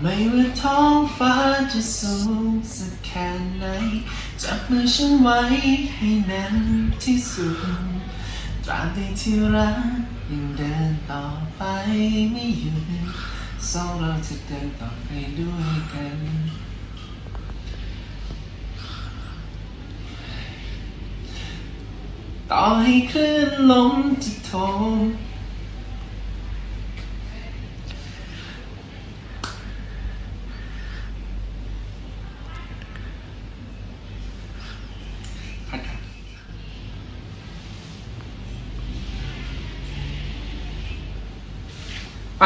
ไม่ว่าท้องฟ้าจะสูงสักแค่ไหน จับมือฉันไว้ให้แน่นที่สุดตราบใดที่รักยังเดินต่อไปไม่หยุดสองเราจะเดินต่อไปด้วยกันต่อให้คลื่นลมจะโถมพัดครับไป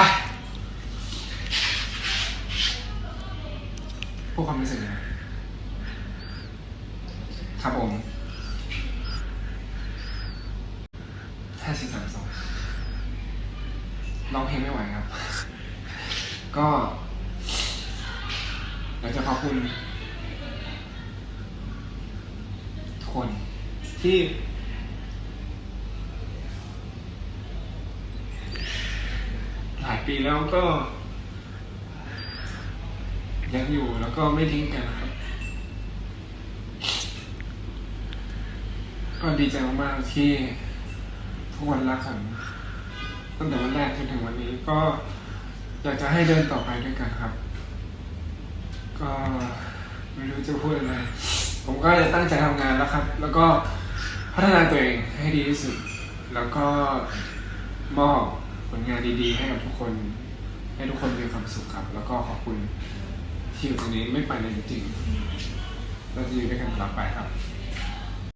พูดความรู้สึกเลยครับผมห้าสี่สามสองร้องเพลงไม่ไหวครับ ก็อยากจะขอบคุณทุกคนที่หลายปีแล้วก็ ยังอยู่แล้วก็ไม่ทิ้งกันนะครับ ก็ดีใจมากๆที่ทุกวันรักกันตั้งแต่วันแรกจนถึงวันนี้ก็อยากจะให้เดินต่อไปด้วยกันครับ ก็ไม่รู้จะพูดอะไร ผมก็จะตั้งใจทำงานแล้วครับ แล้วก็พัฒนาตัวเองให้ดีที่สุด แล้วก็มอบผลงานดีๆ ให้กับทุกคน ให้ทุกคนมีความสุขครับ แล้วก็ขอบคุณ ที่อยู่ตรงนี้ไม่ไปเลยจริงๆเราจะอยู่ด้วยกันตลอดไปครับ